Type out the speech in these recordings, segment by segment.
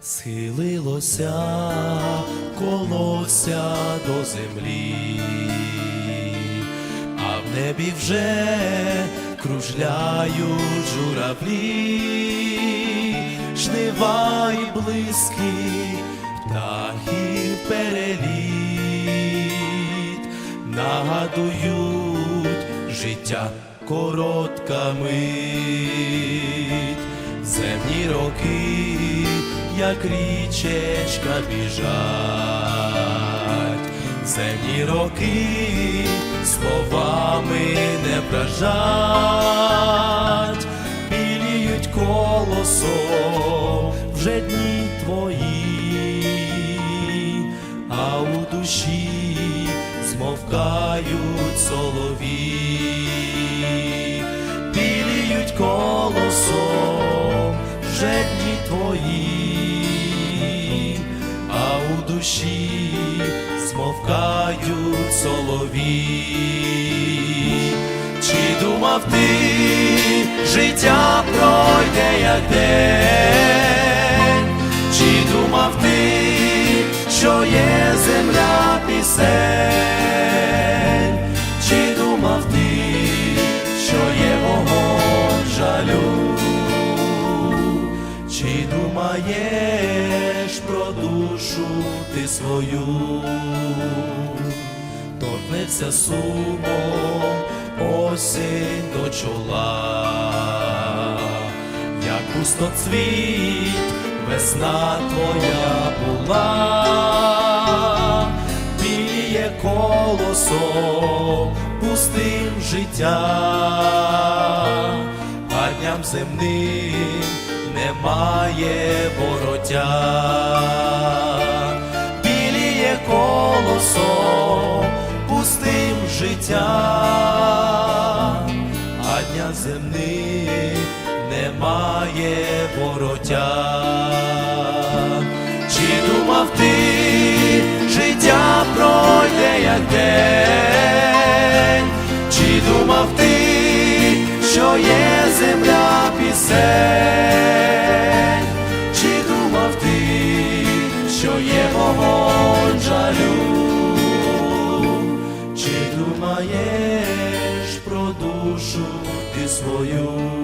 схилилося колося до землі, а в небі вже кружляють журавлі, жнива й близькі, птахів переліт, нагадують життя коротка мить, земні роки, як річечка біжать, земні роки словами не вражать, біліють колосом вже дні твої, а у душі змовкають солові, біліють колосом вже дні твої, у душі змовкають солові. Чи думав ти, життя пройде як день? Чи думав ти, що є земля пісень? Душу ти свою? Торкнеться сумом осінь до чола, як пустоцвіт весна твоя була, біє колосом пустим життя, а дням земним немає вороття, життя, а дня земних немає вороття. Чи думав ти, життя пройде як день? Чи думав ти, що є земля пісень? Душу ти свою?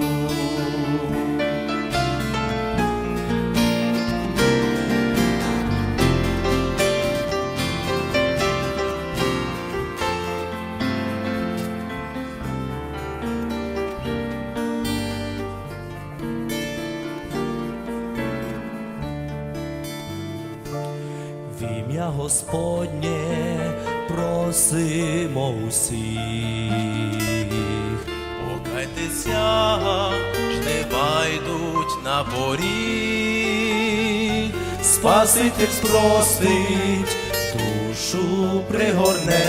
Господнє просимо усіх, поріг, Спаситель спростить, душу пригорне,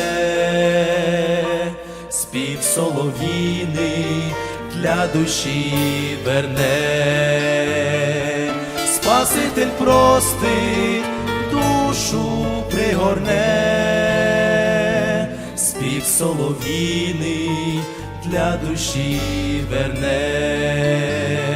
спів солов'їний для душі верне. Спаситель простить, душу пригорне, спів солов'їний для душі верне.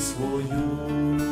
свою?